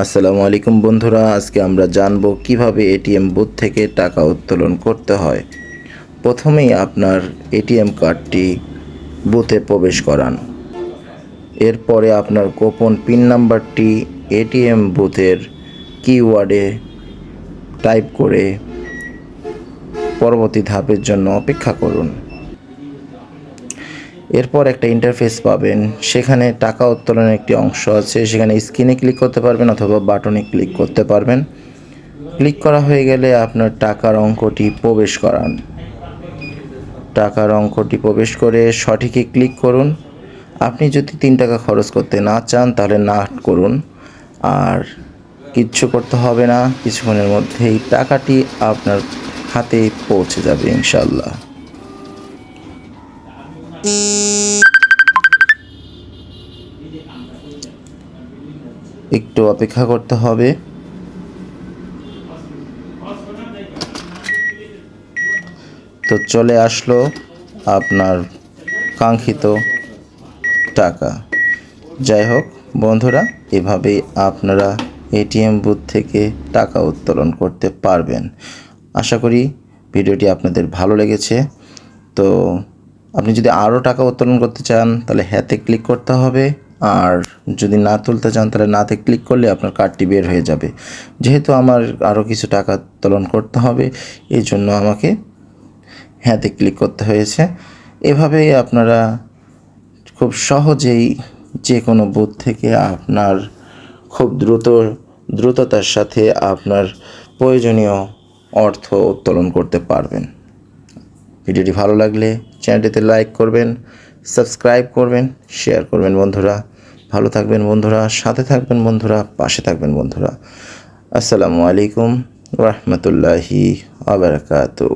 আসসালামু আলাইকুম বন্ধুরা, আজকে আমরা জানব কীভাবে এটিএম বুথ থেকে টাকা উত্তোলন করতে হয়। প্রথমেই আপনার এটিএম কার্ডটি বুথে প্রবেশ করান। এরপরে আপনার গোপন পিন নাম্বারটি এটিএম বুথের কিওয়ার্ডে টাইপ করে পরবর্তী ধাপের জন্য অপেক্ষা করুন। এরপর একটা ইন্টারফেস পাবেন। সেখানে টাকা উত্তোলনের একটি অংশ আছে। সেখানে স্ক্রিনে ক্লিক করতে পারবেন অথবা বাটনে ক্লিক করতে পারবেন। ক্লিক করা হয়ে গেলে আপনার টাকার অঙ্কটি প্রবেশ করান। টাকার অঙ্কটি প্রবেশ করে সঠিকে ক্লিক করুন। আপনি যদি তিন টাকা খরচ করতে না চান, তাহলে না করুন। আর কিচ্ছু করতে হবে না। কিছুক্ষণের মধ্যেই টাকাটি আপনার হাতে পৌঁছে যাবে ইনশাল্লাহ একটু অপেক্ষা করতে হবে। তো চলে আসলো আপনার কাঙ্ক্ষিত টাকা। যাই হোক, বন্ধুরা, এভাবেই আপনারা এটিএম বুথ থেকে টাকা উত্তোলন করতে পারবেন। আশা করি ভিডিওটি আপনাদের ভালো লেগেছে। তো আপনি যদি আরও টাকা উত্তোলন করতে চান, তাহলে হ্যাতে ক্লিক করতে হবে। আর যদি না তুলতে চান, তাহলে নাতে ক্লিক করলে আপনার কার্ডটি বের হয়ে যাবে। যেহেতু আমার আরও কিছু টাকা উত্তোলন করতে হবে, এই জন্য আমাকে হ্যাঁতে ক্লিক করতে হয়েছে। এভাবেই আপনারা খুব সহজেই যে কোনো বুথ থেকে আপনার খুব দ্রুত, দ্রুততার সাথে আপনার প্রয়োজনীয় অর্থ উত্তোলন করতে পারবেন। ভিডিওটি ভালো লাগলে চ্যানেলটিতে লাইক করবেন, সাবস্ক্রাইব করবেন, শেয়ার করবেন বন্ধুরা। ভালো থাকবেন বন্ধুরা, সাথে থাকবেন বন্ধুরা, পাশে থাকবেন বন্ধুরা। আসসালামু আলাইকুম, রহমতুল্লাহি আবরকাতু